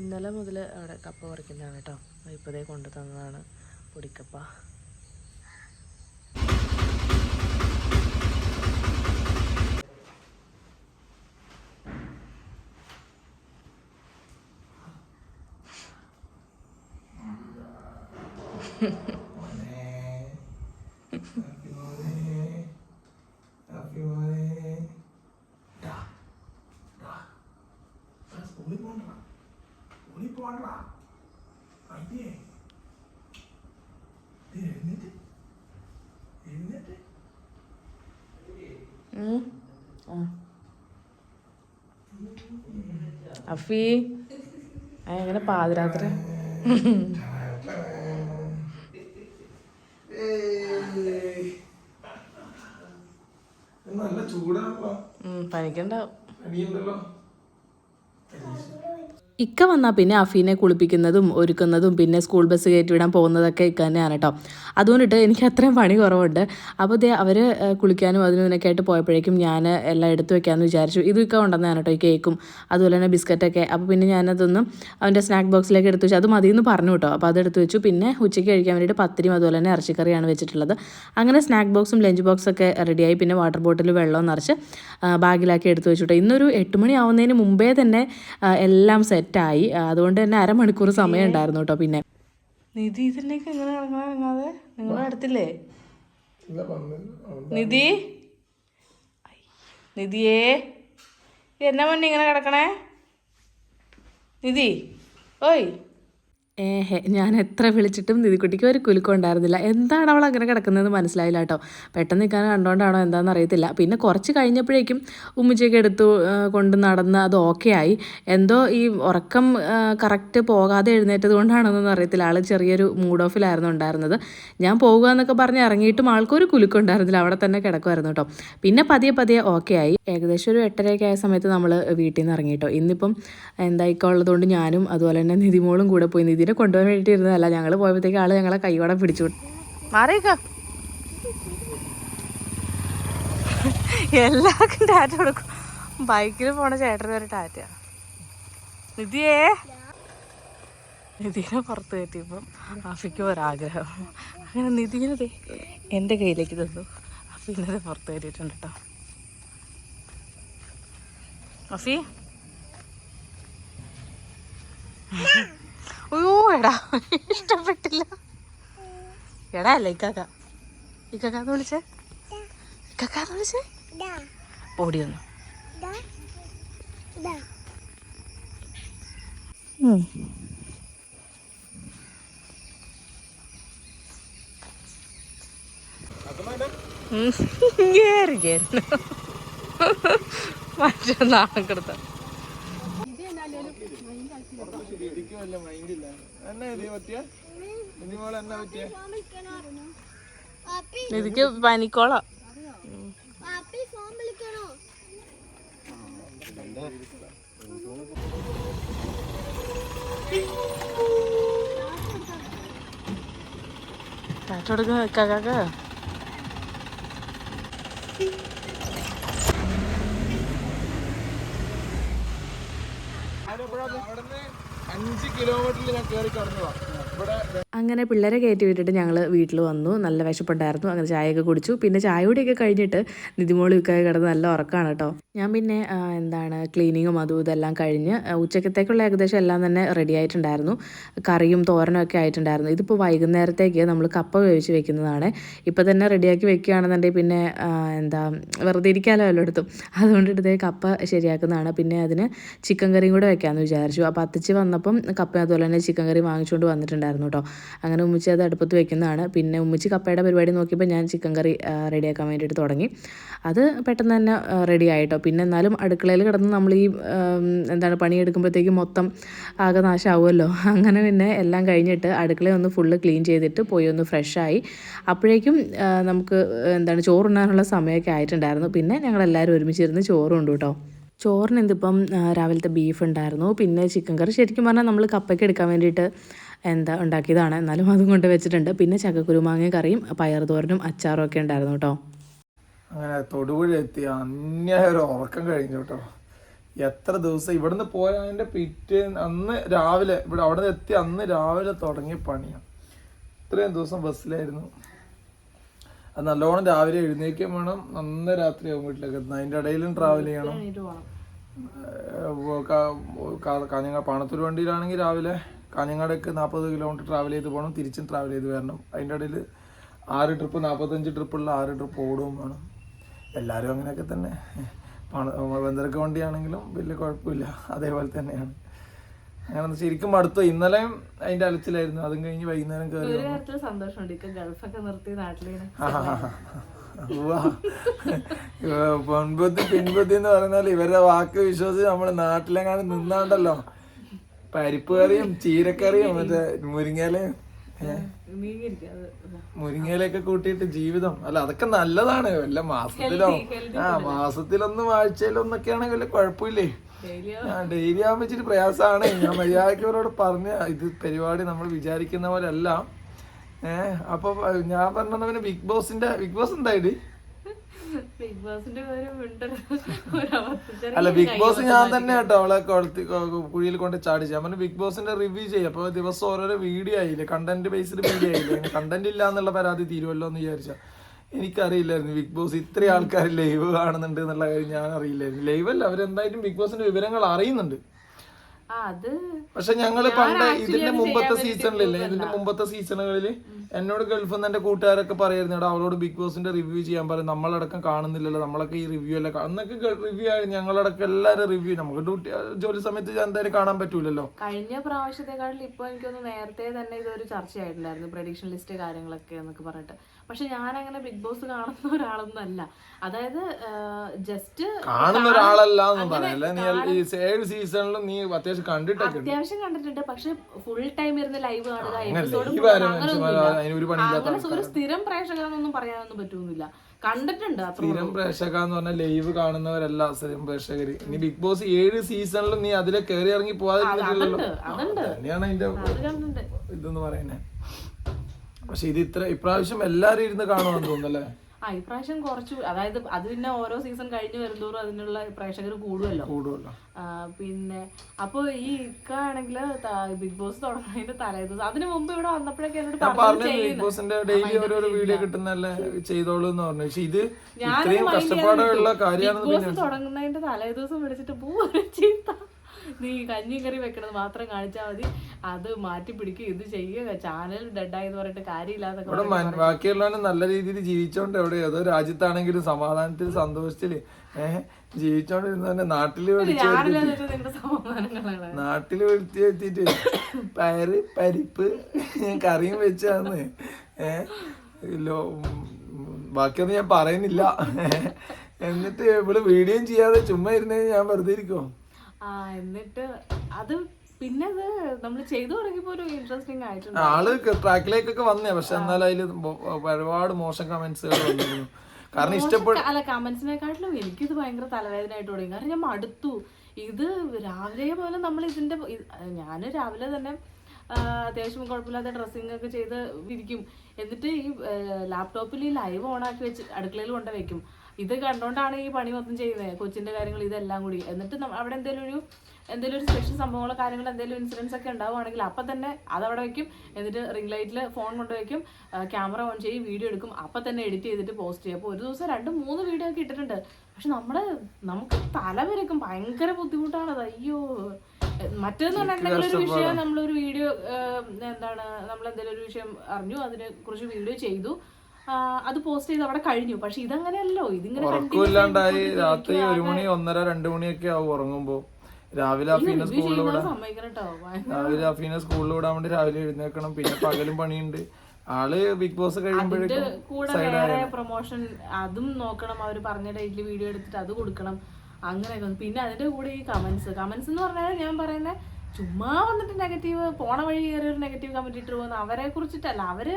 ഇന്നലെ മുതൽ അവിടെ കപ്പ പറിക്കുന്നതാണ് കേട്ടോ. ഇപ്പോഴേ കൊണ്ട് തന്നതാണ് പൊടിക്കപ്പ. സ്കൂളിൽ അഫി അങ്ങനെ എങ്ങനെ പാതിരാത്രി? പനിക്കണ്ടാവും. ഇക്ക വന്നാൽ പിന്നെ അഫീനെ കുളിപ്പിക്കുന്നതും ഒരുക്കുന്നതും പിന്നെ സ്കൂൾ ബസ് കയറ്റി വിടാൻ പോകുന്നതൊക്കെ ഇക്ക തന്നെയാണ് കേട്ടോ അതുകൊണ്ടിട്ട് എനിക്ക് അത്രയും പണി കുറവുണ്ട്. അപ്പോൾ ദേ അവർ കുളിക്കാനും അതിനും ഇതിനൊക്കെ ആയിട്ട് പോയപ്പോഴേക്കും ഞാൻ എല്ലാം എടുത്തു വെക്കാമെന്ന് വിചാരിച്ചു. ഇത് ഇക്ക കൊണ്ടുവന്നതാണ് കേട്ടോ ഈ കേക്കും അതുപോലെ തന്നെ ബിസ്ക്കറ്റൊക്കെ. അപ്പോൾ പിന്നെ ഞാനതൊന്നും അവന്റെ സ്നാക്ക് ബോക്സിലേക്ക് എടുത്തു വെച്ചു. അത് മതിയെന്ന് പറഞ്ഞു കേട്ടോ അപ്പോൾ അതെടുത്ത് വെച്ചു. പിന്നെ ഉച്ചയ്ക്ക് കഴിക്കാൻ വേണ്ടിയിട്ട് പത്തിരിയും അതുപോലെ തന്നെ ഇറച്ചിക്കറിയാണ് വെച്ചിട്ടുള്ളത്. അങ്ങനെ സ്നാക്ക് ബോക്സും ലഞ്ച് ബോക്സൊക്കെ റെഡിയായി. പിന്നെ വാട്ടർ ബോട്ടിൽ വെള്ളം നിറച്ച് ബാഗിലാക്കി എടുത്തു വെച്ചു കേട്ടോ ഇന്നൊരു എട്ട് മണി ആവുന്നതിന് മുമ്പേ തന്നെ എല്ലാം എല്ലാം സെറ്റായി അതുകൊണ്ട് തന്നെ അരമണിക്കൂർ സമയം ഉണ്ടായിരുന്നു കേട്ടോ പിന്നെ. നിധി ഇതിലേക്ക് എങ്ങനെ കിടങ്ങാതെ നിങ്ങളുടെ അടുത്തില്ലേ? നിധി? നിധിയേ. എന്നാ മുന്നേ ഇങ്ങനെ കിടക്കണേ? നിധി ഓയ്. ഏഹേ ഞാൻ എത്ര വിളിച്ചിട്ടും നിധിക്കുട്ടിക്ക് ഒരു കുലുക്കം ഉണ്ടായിരുന്നില്ല. എന്താണ് അവൾ അങ്ങനെ കിടക്കുന്നതെന്ന് മനസ്സിലായില്ല കേട്ടോ. പെട്ടെന്ന് നിൽക്കാൻ കണ്ടോണ്ടാണോ എന്താണെന്ന് അറിയത്തില്ല. പിന്നെ കുറച്ച് കഴിഞ്ഞപ്പോഴേക്കും ഉമ്മച്ചിയൊക്കെ എടുത്തു കൊണ്ട് നടന്ന് അത് ഓക്കെ ആയി. എന്തോ ഈ ഉറക്കം കറക്റ്റ് പോകാതെ എഴുന്നേറ്റത് കൊണ്ടാണോന്നൊന്നും അറിയത്തില്ല. ആൾ ചെറിയൊരു മൂഡ് ഓഫിലായിരുന്നു ഉണ്ടായിരുന്നത്. ഞാൻ പോകുക എന്നൊക്കെ പറഞ്ഞ് ഇറങ്ങിയിട്ടും ആൾക്കൊരു കുലുക്കം ഉണ്ടായിരുന്നില്ല. അവിടെ തന്നെ കിടക്കുമായിരുന്നു കേട്ടോ. പിന്നെ പതിയെ പതിയെ ഓക്കെ ആയി. ഏകദേശം ഒരു എട്ടരയൊക്കെ ആയ സമയത്ത് നമ്മൾ വീട്ടിൽ നിന്ന് ഇറങ്ങി കേട്ടോ. ഇന്നിപ്പം എന്തായിക്കോ ഉള്ളതുകൊണ്ട് ഞാനും അതുപോലെ തന്നെ നിധിമോളും കൂടെ പോയി നിധിനെ കൊണ്ടുപോകാൻ വേണ്ടിയിട്ട് ഇരുന്നതല്ല ഞങ്ങൾ പോയപ്പോഴത്തേക്ക് ആൾ ഞങ്ങളെ കൈയോടെ പിടിച്ചു. മാറിയേക്കാം. എല്ലാവർക്കും ടാറ്റ കൊടുക്കും. ബൈക്കിൽ പോണ ചേട്ടന് വരെ ടാറ്റ നിധിയേ. നിധിനെ പുറത്ത് കയറ്റിയപ്പം അഫിക്ക് ഒരാഗ്രഹം. അങ്ങനെ നിധിനത് എന്റെ കയ്യിലേക്ക് തന്നു. അഫി ഇന്നലെ പുറത്ത് കയറ്റിയിട്ടുണ്ട് കേട്ടോ അഫി. അയ്യോ എടാ ഇഷ്ടപ്പെട്ടില്ല. എടാ അല്ല ഇക്കാക്ക ഇക്കാക്കാന്ന് വിളിച്ചേ? ഇക്കാക്കാന്ന് വിളിച്ചേ? ഓടി വന്നു. കേറി ഇതിക്ക് പനിക്കോളാം. കാറ്റോടുക്ക കാക്ക അവിടുന്ന് ഞാൻ അങ്ങനെ പിള്ളേരെ കയറ്റി വിട്ടിട്ട് ഞങ്ങൾ വീട്ടിൽ വന്നു. നല്ല വിശപ്പുണ്ടായിരുന്നു. അങ്ങനെ ചായയൊക്കെ കുടിച്ചു. പിന്നെ ചായ കുടിയൊക്കെ കഴിഞ്ഞിട്ട് നിതിമോളിയൊക്കെ കിടന്ന് നല്ല ഉറക്കമാണ് കേട്ടോ. ഞാൻ പിന്നെ എന്താണ് ക്ലീനിങ്ങും അതും ഇതെല്ലാം കഴിഞ്ഞ് ഉച്ചക്കത്തേക്കുള്ള ഏകദേശം എല്ലാം തന്നെ റെഡി ആയിട്ടുണ്ടായിരുന്നു. കറിയും തോരനും ഒക്കെ ആയിട്ടുണ്ടായിരുന്നു. ഇതിപ്പോൾ വൈകുന്നേരത്തേക്ക് നമ്മൾ കപ്പ വേവിച്ച് വെക്കുന്നതാണ്. ഇപ്പോൾ തന്നെ റെഡിയാക്കി വെക്കുകയാണെന്നുണ്ടെങ്കിൽ പിന്നെ എന്താ വെറുതെ ഇരിക്കാമല്ലോ എല്ലായിടത്തും. അതുകൊണ്ട് ഇടത്തെ കപ്പ ശരിയാക്കുന്നതാണ്. പിന്നെ അതിന് ചിക്കൻ കറിയും കൂടെ വെക്കാമെന്ന് വിചാരിച്ചു. അപ്പോൾ അത്തച്ച് വന്നപ്പം കപ്പ അതുപോലെ തന്നെ ചിക്കൻ കറി വാങ്ങിച്ചുകൊണ്ട് വന്നിട്ടുണ്ടായിരുന്നു കേട്ടോ അങ്ങനെ ഉമ്മച്ചി അത് അടുപ്പത്ത് വെക്കുന്നതാണ്. പിന്നെ ഉമ്മച്ചി കപ്പയുടെ പരിപാടി നോക്കിയപ്പോൾ ഞാൻ ചിക്കൻ കറി റെഡിയാക്കാൻ വേണ്ടിയിട്ട് തുടങ്ങി. അത് പെട്ടെന്ന് തന്നെ റെഡി ആയിട്ടോ പിന്നെ എന്നാലും അടുക്കളയിൽ കിടന്ന് നമ്മൾ ഈ എന്താണ് പണിയെടുക്കുമ്പോഴത്തേക്കും മൊത്തം ആകെ നാശമാവുമല്ലോ അങ്ങനെ പിന്നെ എല്ലാം കഴിഞ്ഞിട്ട് അടുക്കള ഒന്ന് ഫുള്ള് ക്ലീൻ ചെയ്തിട്ട് പോയി ഒന്ന് ഫ്രഷായി അപ്പോഴേക്കും നമുക്ക് എന്താണ് ചോറുണ്ണാനുള്ള സമയമൊക്കെ ആയിട്ടുണ്ടായിരുന്നു. പിന്നെ ഞങ്ങൾ ഞങ്ങളെല്ലാവരും ഒരുമിച്ചിരുന്ന് ചോറും ഉണ്ട് കേട്ടോ ചോറിന് എന്തിപ്പം രാവിലത്തെ ബീഫ് ഉണ്ടായിരുന്നു. പിന്നെ ചിക്കൻ കറി ശരിക്കും പറഞ്ഞാൽ നമ്മൾ കപ്പയ്ക്ക് എടുക്കാൻ വേണ്ടിയിട്ട് എന്താ ഉണ്ടാക്കിയതാണ്. എന്നാലും അതും കൊണ്ട് വെച്ചിട്ടുണ്ട്. പിന്നെ ചക്കക്കുരുമാങ്ങ കറിയും പയർ തോരനും അച്ചാറും ഒക്കെ ഉണ്ടായിരുന്നു കേട്ടോ അങ്ങനെ തൊടുപുഴ എത്തി അന്യായ ഒരു ഉറക്കം കഴിഞ്ഞു കേട്ടോ. എത്ര ദിവസം ഇവിടുന്ന് പോയതിന്റെ പിറ്റേ അന്ന് രാവിലെ ഇവിടെ അവിടെ നിന്ന് എത്തി അന്ന് രാവിലെ തുടങ്ങിയ പണിയാണ് ഇത്രയും ദിവസം ബസ്സിലായിരുന്നു. അത് നല്ലോണം രാവിലെ എഴുന്നേക്കും വേണം. നന്ന രാത്രിയാവും വീട്ടിലേക്ക് എത്തുന്നത്. അതിന്റെ ഇടയിലും ട്രാവൽ ചെയ്യണം. കാഞ്ഞങ്ങ കാഞ്ഞങ്ങാട് പാണത്തൂർ വണ്ടിയിലാണെങ്കിൽ രാവിലെ കാഞ്ഞങ്ങാടേക്ക് നാൽപ്പത് കിലോമീറ്റർ ട്രാവൽ ചെയ്ത് പോകണം തിരിച്ചും ട്രാവൽ ചെയ്ത് വരണം. അതിന്റെ ഇടയിൽ ആറ് ട്രിപ്പ് നാൽപ്പത്തഞ്ച് ട്രിപ്പുള്ള ആറ് ട്രിപ്പ് ഓടുകയും വേണം. എല്ലാവരും അങ്ങനെയൊക്കെ തന്നെ. പണ ബന്ധർക്ക് വണ്ടിയാണെങ്കിലും വലിയ കുഴപ്പമില്ല. അതേപോലെ തന്നെയാണ്. അങ്ങനെ ശരിക്കും മടുത്തു. ഇന്നലെയും അതിന്റെ അലച്ചിലായിരുന്നു. അതും കഴിഞ്ഞ് വൈകുന്നേരം കയറി സന്തോഷമുണ്ട്. ഗൾഫൊക്കെ നിർത്തി പൊൻപുത്തി പിൻപുത്തി എന്ന് പറഞ്ഞാൽ ഇവരുടെ വാക്ക് വിശ്വസിച്ച് നമ്മൾ നാട്ടിലെങ്ങാനും നിന്നാണ്ടല്ലോ. പരിപ്പ് കറിയും ചീരക്കറിയും മറ്റേ മുരിങ്ങയിലയും ഏ, മുരിങ്ങയിലൊക്കെ കൂട്ടിയിട്ട് ജീവിതം. അല്ല അതൊക്കെ നല്ലതാണ്. വല്ല മാസത്തിലോ ആ മാസത്തിലൊന്നും ആഴ്ചയിലൊന്നൊക്കെയാണെങ്കിൽ വല്ല കുഴപ്പമില്ലേ? ഡെയിലി ആകുമ്പോ ഇച്ചിരി പ്രയാസമാണ് ഞാൻ മര്യാദയ്ക്കവരോട് പറഞ്ഞ ഇത് പരിപാടി നമ്മൾ വിചാരിക്കുന്ന പോലെ അല്ല ഏഹ് അപ്പൊ ഞാൻ പറഞ്ഞ പിന്നെ ബിഗ് ബോസിന്റെ ബിഗ് ബോസ് എന്തായത് ബിഗ് ബോസിന്റെ കാര്യം. അല്ല ബിഗ് ബോസ് ഞാൻ തന്നെ കേട്ടോ അവളെ കൊളുത്തി കുഴിയിൽ കൊണ്ട് ചാടി ചെയ്യാം പറഞ്ഞു ബിഗ് ബോസിന്റെ റിവ്യൂ ചെയ്യാം. അപ്പൊ ദിവസം ഓരോരോ വീഡിയോ ആയില്ലേ? കണ്ടന്റ് ബേസ്ഡ് വീഡിയോ ആയില്ലേ? കണ്ടന്റ് ഇല്ല എന്നുള്ള പരാതി തീരുമല്ലോ എന്ന് വിചാരിച്ച എനിക്കറിയില്ലായിരുന്നു ബിഗ് ബോസ് ഇത്രയും ആൾക്കാർ ലൈവ് കാണുന്നുണ്ട് എന്നുള്ള കാര്യം ഞാൻ അറിയില്ലായിരുന്നു ലൈവ് അല്ല അവരെന്തായാലും ബിഗ് ബോസിന്റെ വിവരങ്ങൾ അറിയുന്നുണ്ട്. പക്ഷെ ഞങ്ങൾ പണ്ട് ഇതിന്റെ മുമ്പത്തെ സീസണിലല്ലേ ഇതിന്റെ മുമ്പത്തെ സീസണുകളിൽ എന്നോട് ഗൾഫിൽ നിന്ന് എന്റെ കൂട്ടുകാരൊക്കെ പറയായിരുന്നു എടാ അവളോട് ബിഗ് ബോസിന്റെ റിവ്യൂ ചെയ്യാൻ പറയും. നമ്മളടക്കം കാണുന്നില്ലല്ലോ. നമ്മളൊക്കെ ഈ റിവ്യൂ അല്ല എന്നൊക്കെ അന്നൊക്കെ റിവ്യൂ ആയി. ഞങ്ങളടക്കം എല്ലാവരും റിവ്യൂ നമുക്ക് ഡ്യൂട്ടി ജോലി സമയത്ത് എന്തായാലും കാണാൻ പറ്റൂലല്ലോ. കഴിഞ്ഞ പ്രാവശ്യത്തെക്കാട്ടിൽ ഇപ്പോൾ എനിക്കൊന്ന് നേരത്തെ തന്നെ ഇതൊരു ചർച്ചയായിട്ടുണ്ടായിരുന്നു. പ്രഡിക്ഷൻ ലിസ്റ്റ് കാര്യങ്ങളൊക്കെ എന്നൊക്കെ പറഞ്ഞിട്ട്. പക്ഷെ ഞാൻ അങ്ങനെ ബിഗ് ബോസ് കാണുന്ന ഒരാളൊന്നും അല്ല. അതായത് ജസ്റ്റ് കാണുന്ന ഒരാളല്ല ഈ ഏഴ് സീസണിലും നീ അത്യാവശ്യം കണ്ടിട്ടൊക്കെ. അത്യാവശ്യം കണ്ടിട്ടുണ്ട്. പക്ഷെ ഫുൾ ടൈം ഇരുന്ന് ലൈവ് കാണുക എപ്പിസോഡ് ആരാ മനുഷ്യന്മാര് അതിന് ഒരു പണിയില്ലാത്ത ഒരു സ്ഥിരം പ്രേക്ഷകനൊന്നും പറയാനൊന്നും പറ്റുന്നില്ല കണ്ടിട്ടുണ്ട് സ്ഥിരം പ്രേക്ഷക എന്ന് പറഞ്ഞാൽ ലൈവ് കാണുന്നവരല്ല സ്ഥിരം പ്രേക്ഷകര്. ഇനി ബിഗ് ബോസ് ഏഴ് സീസണിലും നീ അതിലെ കയറി ഇറങ്ങി പോവാതിരുന്നിട്ടില്ലല്ലോ. അതുണ്ട് തന്നെയാണ് അതിന്റെ ഇതെന്ന് പറയുന്നത്. പക്ഷെ ഇത് ഇത്ര ഇപ്രാവശ്യം എല്ലാരും ഇരുന്ന് കാണുമെന്ന് തോന്നുന്നല്ലേ ആ ഇപ്രാവശ്യം കുറച്ചു അതായത് അത് പിന്നെ ഓരോ സീസൺ കഴിഞ്ഞു വരുന്തോറും അതിനുള്ള പ്രേക്ഷകർ കൂടുമല്ലോ കൂടുമല്ലോ പിന്നെ അപ്പൊ ഈ ഇക്ക ആണെങ്കിൽ ബിഗ് ബോസ് തുടങ്ങുന്നതിന്റെ തലേദിവസം. അതിനു മുമ്പ് ഇവിടെ വന്നപ്പോഴൊക്കെ എന്നോട് ഞാൻ ബിഗ് ബോസിന്റെ ഡെയിലി ഓരോരോ വീഡിയോ കിട്ടുന്നല്ലേ ചെയ്തോളൂ എന്ന് പറഞ്ഞു. പക്ഷെ ഇത് കാര്യമാണ് ബിഗ് ബോസ് തുടങ്ങുന്നതിന്റെ തലേദിവസം വിളിച്ചിട്ട് പൂ ചീത്ത നീ കഞ്ഞി കറി വെക്കണത് മാത്രം കാണിച്ചാൽ മതി. അത് മാറ്റി പിടിക്കുക ഇത് ചെയ്യുക. ചാനൽ ഡെഡായി എന്ന് പറഞ്ഞിട്ട് കാര്യമില്ലാതെ ബാക്കിയുള്ളവരും നല്ല രീതിയിൽ ജീവിച്ചോണ്ട് എവിടെ? ഏതോ രാജ്യത്താണെങ്കിലും സമാധാനത്തിൽ സന്തോഷത്തിൽ ഏഹ് ജീവിച്ചോണ്ടിരുന്ന തന്നെ നാട്ടിൽ നാട്ടിൽ വെളുത്തി വരുത്തിട്ട് പയറ് പരിപ്പ് കറിയും വെച്ചാന്ന്. ഏഹ് ബാക്കിയൊന്നും ഞാൻ പറയുന്നില്ല. എന്നിട്ട് ഇവിടെ വീഡിയോയും ചെയ്യാതെ ചുമ്മാ ഇരുന്നേ ഞാൻ വെറുതെ ഇരിക്കുമോ എന്നിട്ട് അത് പിന്നെ അത് നമ്മൾ ചെയ്തു തുടങ്ങിയപ്പോ ഒരു ഇൻട്രസ്റ്റിംഗ് ആയിട്ടുണ്ട്. ആൾ ട്രാക്കിലേക്കൊക്കെ വന്നേ. പക്ഷെ എന്നാലും അതിൽ മോ- ഒരുപാട് മോശം കമന്റ്സുകൾ വന്നിരുന്നു. കാരണം ഇഷ്ടപ്പെട്ട അല്ല കമന്റ്സിനെക്കാട്ടിലും എനിക്കിത് ഭയങ്കര തലവേദനയായിട്ട് തുടങ്ങി. കാരണം ഞാൻ മടുത്തു. ഇത് രാവിലെ പോലെ നമ്മൾ ഇതിന്റെ ഞാൻ രാവിലെ തന്നെ അത്യാവശ്യം കുഴപ്പമില്ലാത്ത ഡ്രസ്സിങ് ഒക്കെ ചെയ്ത് ഇരിക്കും. എന്നിട്ട് ഈ ലാപ്ടോപ്പിൽ ഈ ലൈവ് ഓൺ ആക്കി വെച്ച് അടുക്കളയിൽ കൊണ്ട് വെക്കും. ഇത് കണ്ടോണ്ടാണ് ഈ പണി മൊത്തം ചെയ്യുന്നത് കൊച്ചിന്റെ കാര്യങ്ങൾ ഇതെല്ലാം കൂടി. എന്നിട്ട് അവിടെ എന്തെങ്കിലും ഒരു എന്തെങ്കിലും ഒരു സ്പെഷ്യൽ സംഭവങ്ങളോ കാര്യങ്ങളോ എന്തെങ്കിലും ഇൻസിഡൻസ് ഒക്കെ ഉണ്ടാവുകയാണെങ്കിൽ അപ്പൊ തന്നെ അതവിടെ വെക്കും. എന്നിട്ട് റിംഗ് ലൈറ്റിൽ ഫോൺ കൊണ്ടുവയ്ക്കും ക്യാമറ ഓൺ ചെയ്യും വീഡിയോ എടുക്കും. അപ്പൊ തന്നെ എഡിറ്റ് ചെയ്തിട്ട് പോസ്റ്റ് ചെയ്യും. അപ്പോൾ ഒരു ദിവസം രണ്ട് മൂന്ന് വീഡിയോ ഒക്കെ ഇട്ടിട്ടുണ്ട്. പക്ഷെ നമ്മൾ നമുക്ക് തലവരക്കും ഭയങ്കര ബുദ്ധിമുട്ടാണത് അയ്യോ. മറ്റേന്ന് പറഞ്ഞിട്ടുണ്ടെങ്കിൽ ഒരു വിഷയം നമ്മളൊരു വീഡിയോ എന്താണ് നമ്മൾ എന്തെങ്കിലും ഒരു വിഷയം അറിഞ്ഞു അതിനെ കുറിച്ച് വീഡിയോ ചെയ്തു. അത് പോസ്റ്റ് ചെയ്ത് അവിടെ കഴിഞ്ഞു. പക്ഷെ ഇതങ്ങനെയല്ലോ. ഇതിങ്ങനെ രാത്രി ഒരു മണി ഒന്നര രണ്ടു മണിയൊക്കെ ആവും ഉറങ്ങുമ്പോ. രാവിലെ അഫീന സ്കൂളിൽ വിടാൻ. രാവിലെ അഫീന സ്കൂളിൽ വിടാൻ വേണ്ടി രാവിലെ എഴുന്നേക്കണം പിന്നെ പകലും പണിയുണ്ട്. ആൾ ബിഗ് ബോസ് കഴിയുമ്പോഴേക്കും പ്രൊമോഷൻ അതും നോക്കണം. അവർ പറഞ്ഞ ഡേറ്റിൽ വീഡിയോ എടുത്തിട്ട് അത് കൊടുക്കണം. അങ്ങനെയൊക്കെ പിന്നെ അതിന്റെ കൂടെ ഈ കമന്റ്സ് കമന്റ്സ് എന്ന് പറഞ്ഞാൽ ഞാൻ പറയുന്നത് ചുമ്മാ വന്നിട്ട് നെഗറ്റീവ് പോണ വഴി കയറി ഒരു നെഗറ്റീവ് കമന്റ് ഇട്ട് പോകുന്ന അവരെ കുറിച്ചിട്ടല്ല. അവർ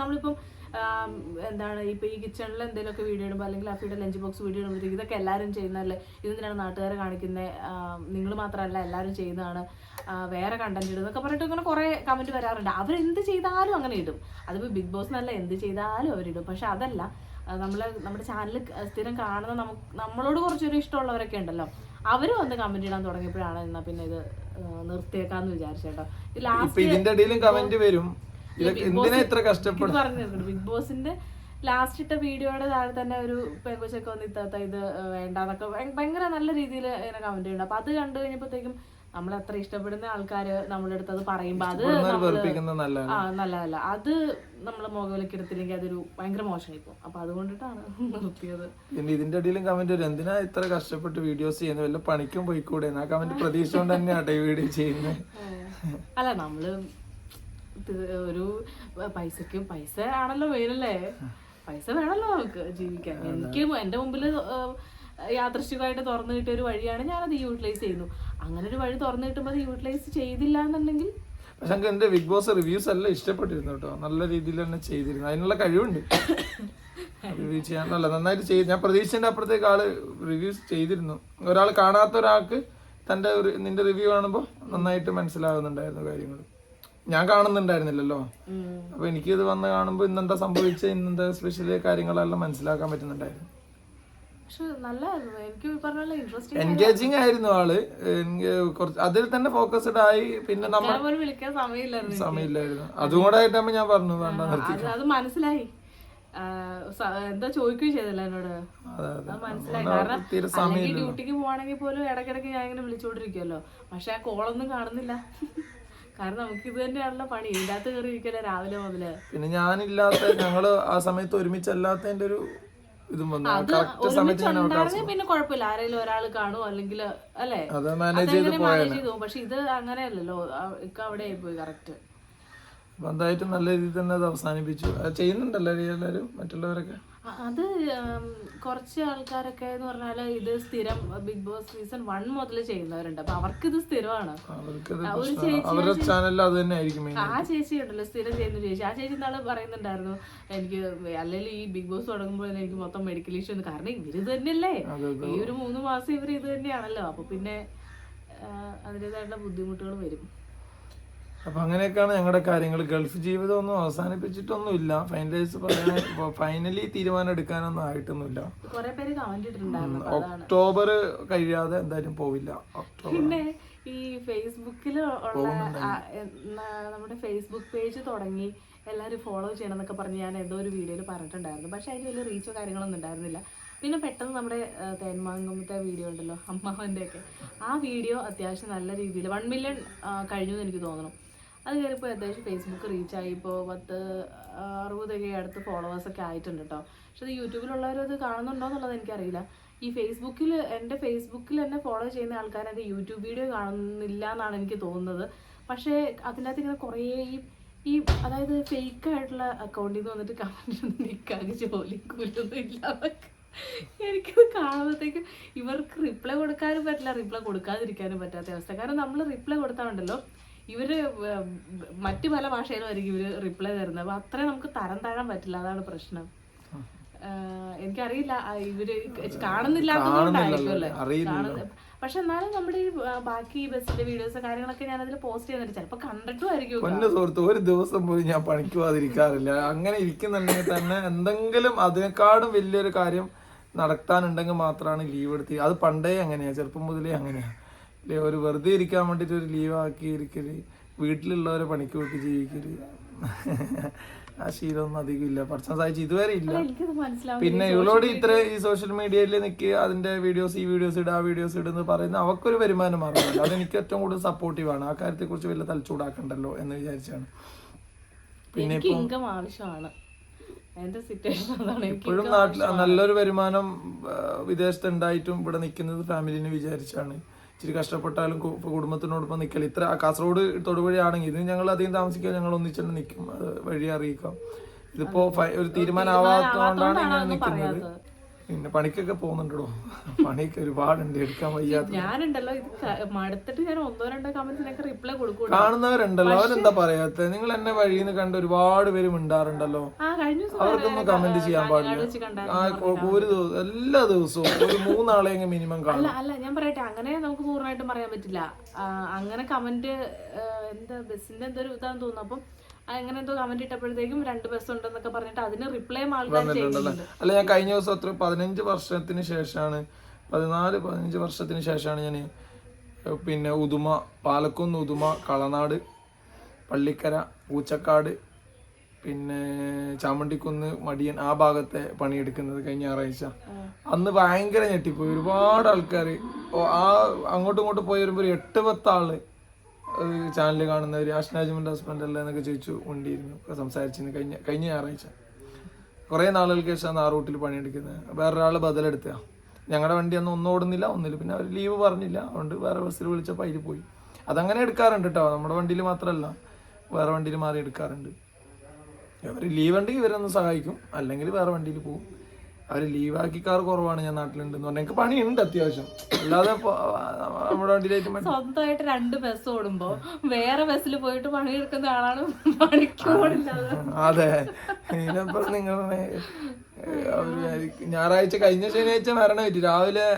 നമ്മളിപ്പം എന്താണ് ഇപ്പൊ ഈ കിച്ചണിൽ എന്തെങ്കിലുമൊക്കെ വീഡിയോ ഇടുമ്പോൾ അല്ലെങ്കിൽ അഫിയുടെ ലഞ്ച് ബോക്സ് വീഡിയോ ഇടുമ്പോഴത്തേക്ക് ഇതൊക്കെ എല്ലാവരും ചെയ്യുന്നതല്ലേ? ഇതെന്തിനാണ് നാട്ടുകാരെ കാണിക്കുന്നത് നിങ്ങൾ മാത്രമല്ല എല്ലാവരും ചെയ്യുന്നതാണ്. വേറെ കണ്ടന്റ് ഇടും എന്നൊക്കെ പറഞ്ഞിട്ട് ഇങ്ങനെ കുറേ കമന്റ് വരാറുണ്ട്. അവരെന്ത് ചെയ്താലും അങ്ങനെ ഇടും. അതിപ്പോൾ ബിഗ് ബോസ് എന്നല്ല എന്ത് ചെയ്താലും അവരിടും. പക്ഷെ അതല്ല നമ്മൾ നമ്മുടെ ചാനൽ സ്ഥിരം കാണുന്ന നമുക്ക് നമ്മളോട് കുറച്ചൊരു ഇഷ്ടമുള്ളവരൊക്കെ ഉണ്ടല്ലോ. അവർ വന്ന് കമന്റ് ഇടാൻ തുടങ്ങിയപ്പോഴാണ് എന്നാ പിന്നെ ഇത് നിർത്തിയേക്കാന്ന് വിചാരിച്ചേട്ടോ. ഇതിന്റെ ഇടയിലും കമന്റ് വരും. ഇതൊക്കെ എന്തിനാ ഇത്ര കഷ്ടപ്പെടുന്നത്? പറഞ്ഞു. ബിഗ് ബോസിന്റെ ലാസ്റ്റ് ഇട്ട വീഡിയോയുടെ താഴെ തന്നെ ഒരു പെങ്കുച്ചൊക്കെ വന്ന് ഇത്താത്ത ഇത് വേണ്ടെന്നൊക്കെ ഭയ- ഭയങ്കര നല്ല രീതിയിൽ ഇങ്ങനെ കമന്റ് ചെയ്യുന്നുണ്ട് അപ്പൊ അത് കണ്ടു കഴിഞ്ഞപ്പോഴത്തേക്കും നമ്മൾ അത്ര ഇഷ്ടപ്പെടുന്ന ആൾക്കാര് നമ്മുടെ അടുത്ത് അത് പറയുമ്പോ അത് നല്ല നമ്മൾ ആ നല്ലതല്ല. അത് നമ്മളെ മുഖവിലേക്ക് എടുത്തില്ലെങ്കിൽ അതൊരു ഭയങ്കര മോശമായി പോകും. അപ്പൊ അതുകൊണ്ടിട്ടാണ് നിർത്തിയത്. പിന്നെ ഇതിന്റെ അടിയിലും കമന്റ് വരും. എന്തിനാ ഇത്ര കഷ്ടപ്പെട്ട് വീഡിയോസ് ചെയ്യുന്നത്? വല്ല പണിക്കും പോയിക്കൂടെ? ആ കമന്റ് പ്രതീക്ഷ കൊണ്ട് തന്നെയാട്ടെ വീഡിയോ ചെയ്യുന്നത്. അല്ല നമ്മൾ ഒരു പൈസക്കും പൈസ ആണല്ലോ വേണല്ലേ? പൈസ വേണല്ലോ നമുക്ക് ജീവിക്കാൻ. എനിക്ക് എന്റെ മുമ്പിൽ യാദൃശ്ചികമായിട്ട് തുറന്നു കിട്ടിയ ഒരു വഴിയാണ് ഞാനത് യൂട്ടിലൈസ് ചെയ്യുന്നു. അങ്ങനെ ഒരു വഴി തുറന്നു കിട്ടുമ്പോൾ അത് യൂട്ടിലൈസ് ചെയ്തില്ല എന്നുണ്ടെങ്കിൽ? പക്ഷെ എന്റെ ബിഗ് ബോസ് റിവ്യൂസ് എല്ലാം ഇഷ്ടപ്പെട്ടിരുന്നു കേട്ടോ. നല്ല രീതിയിൽ തന്നെ ചെയ്തിരുന്നു. അതിനുള്ള കഴിവുണ്ട്. റിവ്യൂ ചെയ്യാൻ നല്ല നന്നായിട്ട് ചെയ്തു. ഞാൻ പ്രതീക്ഷിച്ചതിന്റെ അപ്പുറത്തേക്ക് ആൾ റിവ്യൂസ് ചെയ്തിരുന്നു. ഒരാൾ കാണാത്ത ഒരാൾക്ക് തന്റെ നിന്റെ റിവ്യൂ കാണുമ്പോൾ നന്നായിട്ട് മനസ്സിലാകുന്നുണ്ടായിരുന്നു കാര്യങ്ങൾ ഞാൻ കാണുന്നുണ്ടായിരുന്നില്ലല്ലോ. അപ്പൊ എനിക്ക് ഇത് വന്ന് കാണുമ്പോൾ ഇന്നെന്താ സംഭവിച്ച ഇന്നെന്താ സ്പെഷ്യൽ കാര്യങ്ങളെല്ലാം മനസ്സിലാക്കാൻ പറ്റുന്നുണ്ടായിരുന്നു. എൻഗേജിങ് ആയിരുന്നു. ആൾ. കുറച്ച് അതിൽ തന്നെ ഫോക്കസ്ഡ് ആയി. പിന്നെ നമ്മൾ വിളിക്കാൻ സമയമില്ലായിരുന്നു അതും കൂടെ ആയിട്ടാകുമ്പോ ഞാൻ പറഞ്ഞു വേണ്ട നിർത്തി അത് മനസ്സിലായി. എന്താ ചോദിക്കുകയും ചെയ്തല്ലോ എന്നോട്. മനസ്സിലായി. കാരണം ഡ്യൂട്ടിക്ക് പോവാണെങ്കിൽ പോലും ഇടക്കിടക്ക് ഞാൻ ഇങ്ങനെ വിളിച്ചോണ്ടിരിക്കുമല്ലോ പക്ഷെ ആ കോളൊന്നും കാണുന്നില്ല. കാരണം നമുക്ക് ഇത് തന്നെയാണല്ലോ പണി. ഇല്ലാത്ത കയറി ഇരിക്കല്ലേ രാവിലെ മുതൽ. പിന്നെ ഞാനില്ലാത്ത ഞങ്ങൾ ആ സമയത്ത് ഒരുമിച്ചല്ലാത്തതിന്റെ ഒരു ഇതും വന്നു. കറക്റ്റ് സമയത്ത് പിന്നെ കുഴപ്പമില്ല. ആരെങ്കിലും ഒരാൾ കാണുമോ അല്ലെങ്കിൽ അല്ലേ? അത് മാനേജ് ചെയ്ത് മാനേജ് ചെയ്തു? പോകും. പക്ഷെ ഇത് അങ്ങനെയല്ലല്ലോ. ഇക്ക അവിടെ പോയി കറക്റ്റ് അപ്പൊ എന്തായിട്ടും നല്ല രീതിയിൽ തന്നെ അത് അവസാനിപ്പിച്ചു. ചെയ്യുന്നുണ്ടല്ലോ എല്ലാവരും? മറ്റുള്ളവരൊക്കെ? അത് കുറച്ച് ആൾക്കാരൊക്കെ എന്ന് പറഞ്ഞാൽ ഇത് സ്ഥിരം ബിഗ് ബോസ് സീസൺ വൺ മുതൽ ചെയ്യുന്നവരുണ്ട്. അപ്പൊ അവർക്ക് ഇത് സ്ഥിരമാണ് ആ, ഒരു ചേച്ചി ഉണ്ടല്ലോ സ്ഥിരം ചെയ്യുന്ന ചേച്ചി. ആ ചേച്ചി നാളെ പറയുന്നുണ്ടായിരുന്നു എനിക്ക് അല്ലെങ്കിൽ ഈ ബിഗ് ബോസ് തുടങ്ങുമ്പോൾ എനിക്ക് മൊത്തം മെഡിക്കൽ ഇഷ്യൂ ഉണ്ട് കാരണം ഇവർ ഇത് തന്നെയല്ലേ? ഈ ഒരു മൂന്ന് മാസം ഇവർ ഇത് തന്നെയാണല്ലോ. അപ്പൊ പിന്നെ അതിന്റെതായിട്ടുള്ള ബുദ്ധിമുട്ടുകൾ വരും. അപ്പൊ അങ്ങനെയൊക്കെയാണ് ഞങ്ങളുടെ കാര്യങ്ങൾ ഗൾഫ് ജീവിതം ഒന്നും അവസാനിപ്പിച്ചിട്ടൊന്നുമില്ല ഫൈനലൈസ് പറയാൻ ഫൈനലി തീരുമാനം എടുക്കാനൊന്നും ആയിട്ടൊന്നുമില്ല. ഒക്ടോബർ കഴിയാതെ എന്തായാലും പോവില്ല. ഒക്ടോബർ പിന്നെ ഈ ഫേസ്ബുക്കിൽ ഉള്ള നമ്മുടെ ഫേസ്ബുക്ക് പേജ് തുടങ്ങി എല്ലാവരും ഫോളോ ചെയ്യണം എന്നൊക്കെ പറഞ്ഞ് ഞാൻ എന്തോ ഒരു വീഡിയോയിൽ പറഞ്ഞിട്ടുണ്ടായിരുന്നു. പക്ഷെ അതിന് വലിയ റീച്ചോ കാര്യങ്ങളൊന്നും ഉണ്ടായിരുന്നില്ല. പിന്നെ പെട്ടെന്ന് നമ്മുടെ ആ, വീഡിയോ ഉണ്ടല്ലോ അമ്മാവന്റെ ഒക്കെ ആ വീഡിയോ അത്യാവശ്യം നല്ല രീതിയിൽ വൺ മില്യൺ കഴിഞ്ഞു എന്ന് എനിക്ക് തോന്നുന്നു. അത് കയറിപ്പോൾ ഏകദേശം ഫേസ്ബുക്ക് റീച്ചായി ഇപ്പോൾ പത്ത് അറുപതൊക്കെ അടുത്ത് ഫോളോവേഴ്സൊക്കെ ആയിട്ടുണ്ട് കേട്ടോ പക്ഷെ അത് യൂട്യൂബിലുള്ളവരും അത് കാണുന്നുണ്ടോ എന്നുള്ളത് എനിക്കറിയില്ല. ഈ ഫേസ്ബുക്കിൽ എന്റെ ഫേസ്ബുക്കിൽ എന്നെ ഫോളോ ചെയ്യുന്ന ആൾക്കാർ എന്റെ യൂട്യൂബ് വീഡിയോ കാണുന്നില്ല എന്നാണ് എനിക്ക് തോന്നുന്നത്. പക്ഷേ അതിനകത്ത് ഇങ്ങനെ കുറേ ഈ ഈ അതായത് ഫേക്ക് ആയിട്ടുള്ള അക്കൗണ്ടിൽ നിന്ന് വന്നിട്ട് കമന്റ് നിൽക്കാതെ ജോലി കൂലൊന്നും എനിക്കത് കാണുമ്പോഴത്തേക്കും ഇവർക്ക് റിപ്ലൈ കൊടുക്കാനും പറ്റില്ല. റിപ്ലൈ കൊടുക്കാതിരിക്കാനും പറ്റാത്ത അവസ്ഥ. കാരണം നമ്മൾ റിപ്ലൈ കൊടുത്താലുണ്ടല്ലോ ഇവർ വ- മറ്റു പല ഭാഷയിലായിരിക്കും ഇവർ റിപ്ലൈ തരുന്നത്. അപ്പൊ അത്രയും നമുക്ക് തരം താഴാൻ പറ്റില്ല. അതാണ് പ്രശ്നം. എനിക്കറിയില്ല. ഇവർ കാണുന്നില്ല പക്ഷെ എന്നാലും നമ്മുടെ ഈ ബാക്കി ബസ്സിന്റെ വീഡിയോസ് കാര്യങ്ങളൊക്കെ ഞാൻ അതിൽ പോസ്റ്റ് ചെയ്യുന്നുണ്ട്. ചിലപ്പോ കണ്ടിട്ടുമായിരിക്കും പൊന്നു സുഹൃത്ത് ഒരു ദിവസം പോലും ഞാൻ പണിക്ക് പോകാതിരിക്കാറില്ല. അങ്ങനെ ഇരിക്കുന്നുണ്ടെങ്കിൽ തന്നെ എന്തെങ്കിലും അതിനേക്കാളും വലിയൊരു കാര്യം നടത്താനുണ്ടെങ്കിൽ മാത്രമാണ് ലീവ് എടുത്ത്. അത് പണ്ടേ അങ്ങനെയാ. ചെറുപ്പം മുതലേ അങ്ങനെയാ. ഒരു വെറുതെ ഇരിക്കാൻ വേണ്ടിട്ട് ഒരു ലീവ് ആക്കി ഇരിക്കൽ വീട്ടിലുള്ളവരെ പണിക്ക് വിട്ട് ജീവിക്കൽ ആ ശീലമൊന്നും അധികം ഇല്ല. പഠിച്ചാൽ സാധിച്ചു. ഇതുവരെ ഇല്ല. പിന്നെ ഇവളോട് ഇത്ര ഈ സോഷ്യൽ മീഡിയയിൽ നിൽക്കുക അതിന്റെ വീഡിയോസ് ഈ വീഡിയോസ് ഇടുക ആ വീഡിയോസ് ഇടുന്ന പറയുന്ന അവക്കൊരു വരുമാനം മാറുന്നില്ല. അത് എനിക്ക് ഏറ്റവും കൂടുതൽ സപ്പോർട്ടീവ് ആണ്. ആ കാര്യത്തെ കുറിച്ച് വലിയ തലച്ചൂടാക്കണ്ടല്ലോ എന്ന് വിചാരിച്ചാണ്. പിന്നെ ഇൻകം ആവശ്യമാണ്. ഇപ്പോഴും നാട്ടിൽ നല്ലൊരു വരുമാനം വിദേശത്ത് ഉണ്ടായിട്ടും ഇവിടെ നിൽക്കുന്നത് ഫാമിലിനെ വിചാരിച്ചാണ്. ഇച്ചിരി കഷ്ടപ്പെട്ടാലും കുടുംബത്തിനോടൊപ്പം നിൽക്കൽ ഇത്ര കാസർഗോഡ് തൊടുപുഴയാണെങ്കിൽ ഇതിന് ഇത് ഞങ്ങൾ അധികം താമസിക്കാൻ ഞങ്ങൾ ഒന്നിച്ചു നിൽക്കും വഴി അറിയിക്കാം. ഇതിപ്പോ ഒരു ഒരു തീരുമാനമാവാത്തതുകൊണ്ടാണ് ഇങ്ങനെ നിൽക്കുന്നത് പിന്നെ പണിക്കൊക്കെ പോകുന്നുണ്ടോ പണിയൊക്കെ ഒരുപാടുണ്ട് എടുക്കാൻ വയ്യാത്ത. ഞാനുണ്ടല്ലോ ഇത് മടുത്തിട്ട് ഞാൻ ഒന്നോ രണ്ടോ കമന്റ്സിനൊക്കെ റിപ്ലൈ കൊടുക്കും കാണുന്നവരുണ്ടല്ലോ അവരെന്താ പറയാത്ത? നിങ്ങൾ എന്നെ വഴിയിൽ നിന്ന് കണ്ട് ഒരുപാട് പേര് മിണ്ടാറുണ്ടല്ലോ. അവർക്കൊന്നും കമന്റ് ചെയ്യാൻ പാടില്ല. ഒരു എല്ലാ ദിവസവും ഒരു മൂന്നാളെ മിനിമം കാണും. അല്ല ഞാൻ പറയട്ടെ അങ്ങനെ നമുക്ക് പൂർണമായിട്ടും പറയാൻ പറ്റില്ല. അങ്ങനെ കമന്റ് എന്താ ബസ്സിന്റെ എന്തോ ഒരു ഇതാന്ന് തോന്നുന്നു. അപ്പം അങ്ങനെ എന്തോ കമന്റ് ഇട്ടപ്പോഴത്തേക്കും രണ്ട് ബസ് ഉണ്ടെന്നൊക്കെ പറഞ്ഞിട്ട് അതിന് റിപ്ലൈ അല്ല ഞാൻ കഴിഞ്ഞ ദിവസം അത്ര പതിനഞ്ച് വർഷത്തിന് ശേഷമാണ് പതിനാല് പതിനഞ്ച് വർഷത്തിന് ശേഷമാണ് ഞാൻ പിന്നെ ഉദുമ പാലക്കുന്ന് ഉദുമ കളനാട് പള്ളിക്കര പൂച്ചക്കാട് പിന്നെ ചാമണ്ടിക്കുന്ന് മടിയൻ ആ ഭാഗത്തെ പണിയെടുക്കുന്നത് കഴിഞ്ഞ ഞായറാഴ്ച. അന്ന് ഭയങ്കര ഞെട്ടിപ്പോയി. ഒരുപാട് ആൾക്കാർ ആ അങ്ങോട്ടും ഇങ്ങോട്ടും പോയി വരുമ്പോൾ ഒരു എട്ട് പത്ത് ആൾ ചാനൽ കാണുന്നവർ അഷ്നാജിമിന്റെ ഹസ്ബൻഡ് അല്ല എന്നൊക്കെ ചോദിച്ചു ഉണ്ടിയിരുന്നു സംസാരിച്ചിരുന്നു കഴിഞ്ഞ കഴിഞ്ഞ ഞായറാഴ്ച. കുറേ നാളുകൾക്ക് ശേഷമാണ് ആ റൂട്ടിൽ പണിയെടുക്കുന്നത് വേറൊരാൾ ബദലെടുത്തുക ഞങ്ങളുടെ വണ്ടി അന്ന് ഒന്നും ഓടുന്നില്ല. ഒന്നില്ല പിന്നെ അവർ ലീവ് പറഞ്ഞില്ല. അതുകൊണ്ട് വേറെ ബസ്സിൽ വിളിച്ചപ്പോൾ അതിൽ പോയി. അതങ്ങനെ എടുക്കാറുണ്ട് കേട്ടോ നമ്മുടെ വണ്ടിയിൽ മാത്രമല്ല വേറെ വണ്ടിയിൽ മാറി എടുക്കാറുണ്ട്. അവർ ലീവ് ഉണ്ടെങ്കിൽ ഇവരൊന്ന് സഹായിക്കും. അല്ലെങ്കിൽ വേറെ വണ്ടിയിൽ പോകും അവർ ലീവാക്കിക്കാർ കുറവാണ് ഞാൻ നാട്ടിലുണ്ടെന്ന് പറഞ്ഞാൽ എനിക്ക് പണിയുണ്ട് അത്യാവശ്യം. അല്ലാതെ നമ്മുടെ വണ്ടിയിലേക്ക് സ്വന്തമായിട്ട് രണ്ട് ബസ് ഓടുമ്പോ വേറെ ബസ്സിൽ പോയിട്ട് പണി എടുക്കുന്ന ആളാണ് അതെ. ഇതിനപ്പുറം നിങ്ങൾ ഞായറാഴ്ച കഴിഞ്ഞ ശനിയാഴ്ച മരണം പറ്റി. രാവിലെ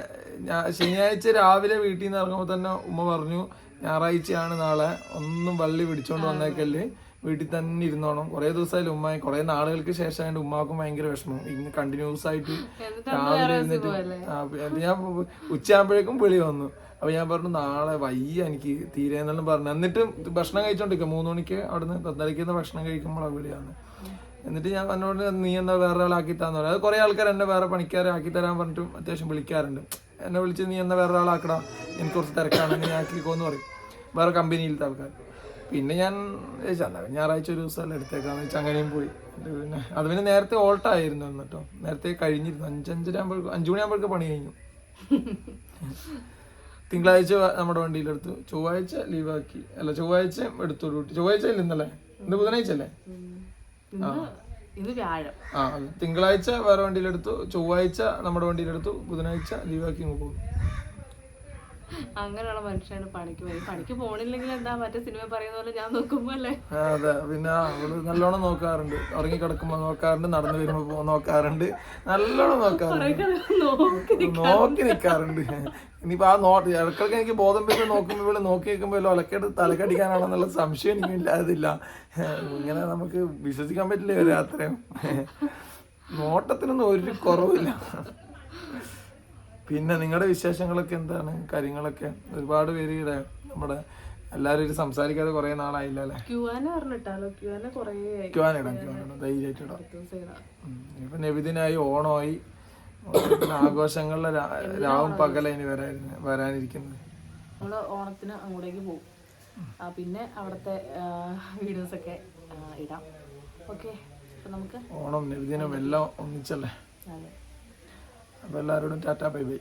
ശനിയാഴ്ച രാവിലെ വീട്ടിൽ നിന്ന് ഇറങ്ങുമ്പോൾ തന്നെ ഉമ്മ പറഞ്ഞു ഞായറാഴ്ചയാണ് നാളെ. ഒന്നും വള്ളി പിടിച്ചോണ്ട് വന്നേക്കല്ലേ. വീട്ടിൽ തന്നെ ഇരുന്നോണം. കുറെ ദിവസമായാലും ഉമ്മ കുറെ നാളുകൾക്ക് ശേഷമായിട്ട് ഉമ്മാക്കും ഭയങ്കര വിഷമം. ഇങ്ങനെ കണ്ടിന്യൂസ് ആയിട്ട് രാവിലെ ഇരുന്നിട്ട് ഞാൻ ഉച്ചയാകുമ്പോഴേക്കും വിളി വന്നു. അപ്പൊ ഞാൻ പറഞ്ഞു നാളെ വയ്യ എനിക്ക് തീരെ എന്നെല്ലാം പറഞ്ഞു. എന്നിട്ട് ഭക്ഷണം കഴിച്ചോണ്ടിരിക്കുക മൂന്ന് മണിക്ക് അവിടുന്ന് പത്തരയ്ക്കുന്ന ഭക്ഷണം കഴിക്കുമ്പോഴാണ് വിളിയാണ് എന്നിട്ട് ഞാൻ എന്നോട് നീ എന്താ വേറെ ആളാക്കി താന്ന് പറഞ്ഞു അത് കുറെ ആൾക്കാർ എന്നെ വേറെ പണിക്കാരെ ആക്കി തരാൻ പറഞ്ഞിട്ടും അത്യാവശ്യം വിളിക്കാറുണ്ട്. എന്നെ വിളിച്ച് നീ എന്നാ വേറെ ആളാക്കടാ എനിക്ക് കുറച്ച് തിരക്കാണ്. നീ ആക്കിക്കോന്ന് പറയും. വേറെ കമ്പനിയിലത്തെ ആൾക്കാർ പിന്നെ ഞാൻ എന്നാ ഞായറാഴ്ച ഒരു ദിവസം എടുത്തേക്കാന്ന് വെച്ചാൽ അങ്ങനെയും പോയി. പിന്നെ അത് പിന്നെ നേരത്തെ ഓൾട്ടായിരുന്നു എന്നിട്ടോ. നേരത്തെ കഴിഞ്ഞിരുന്നു. അഞ്ചഞ്ചര ആകുമ്പോഴേക്കും അഞ്ചു മണിയാകുമ്പോഴേക്കും പണി കഴിഞ്ഞു. തിങ്കളാഴ്ച നമ്മുടെ വണ്ടിയിലെടുത്തു. ചൊവ്വാഴ്ച ലീവാക്കി അല്ല ചൊവ്വാഴ്ച എടുത്തു ഡ്യൂട്ടി. ചൊവ്വാഴ്ച അല്ലേ ഇന്നല്ലേ ഇന്ന് ബുധനാഴ്ച അല്ലേ? ആ. തിങ്കളാഴ്ച വേറെ വണ്ടിയിലെടുത്തു. ചൊവ്വാഴ്ച നമ്മുടെ വണ്ടിയിലെടുത്തു. ബുധനാഴ്ച ലീവാക്കി പോകും അങ്ങനെയുള്ള മനുഷ്യനാണ് പണിക്ക് പോയി. പണിക്ക് പോണില്ലെങ്കിൽ എന്താ മറ്റേ സിനിമ പറയുന്ന പോലെ ഞാൻ നോക്കുമ്പോ അല്ലേ? അതെ. പിന്നെ അവൾ നല്ലോണം നോക്കാറുണ്ട്. ഉറങ്ങി കിടക്കുമ്പോ നോക്കാറുണ്ട് നടന്നു വരുമ്പോ നോക്കാറുണ്ട്. നല്ലോണം നോക്കാറുണ്ട്. നോക്കി നിക്കാറുണ്ട്. നിൽക്കാറുണ്ട് ഇനിയിപ്പോ ആ നോട്ട് ഇടയ്ക്കിടയ്ക്ക് എനിക്ക് ബോധം വെച്ച് നോക്കുമ്പോ ഇവിടെ നോക്കി നിൽക്കുമ്പോ ഒലക്കെട്ട് തലക്കടിക്കാനാണെന്നുള്ള സംശയം എനിക്ക് ഇല്ലാതില്ല. ഇങ്ങനെ നമുക്ക് വിശ്വസിക്കാൻ പറ്റില്ല ഒരു അത്രയും നോട്ടത്തിനൊന്നും ഒരു കുറവില്ല പിന്നെ നിങ്ങളുടെ വിശേഷങ്ങളൊക്കെ എന്താണ്? കാര്യങ്ങളൊക്കെ? ഒരുപാട് പേര് നമ്മുടെ എല്ലാവരും ഇത് സംസാരിക്കാതെ കുറെ നാളായില്ല അല്ലേ? ക്യുവാന ക്യുവാനിടാം ക്യുവാനിടാം ധൈര്യമായിട്ട് ഇടാം. ഇടാം. ഇപ്പൊ നബിദിനായി ഓണമായി ആഘോഷങ്ങളിലെ രാവും പകല ഇനി വരാൻ വരാനിരിക്കുന്നത്. നമ്മൾ ഓണത്തിന് അങ്ങോട്ടേക്ക് പോകും പിന്നെ അവിടുത്തെ വീഡിയോസ് ഒക്കെ ഇടാം. ഓക്കെ. നമുക്ക് ഓണം നബിദിനം എല്ലാം ഒന്നിച്ചല്ലേ? അതെ. അപ്പൊ എല്ലാവരോടും ടാറ്റാ ബൈ ബൈ.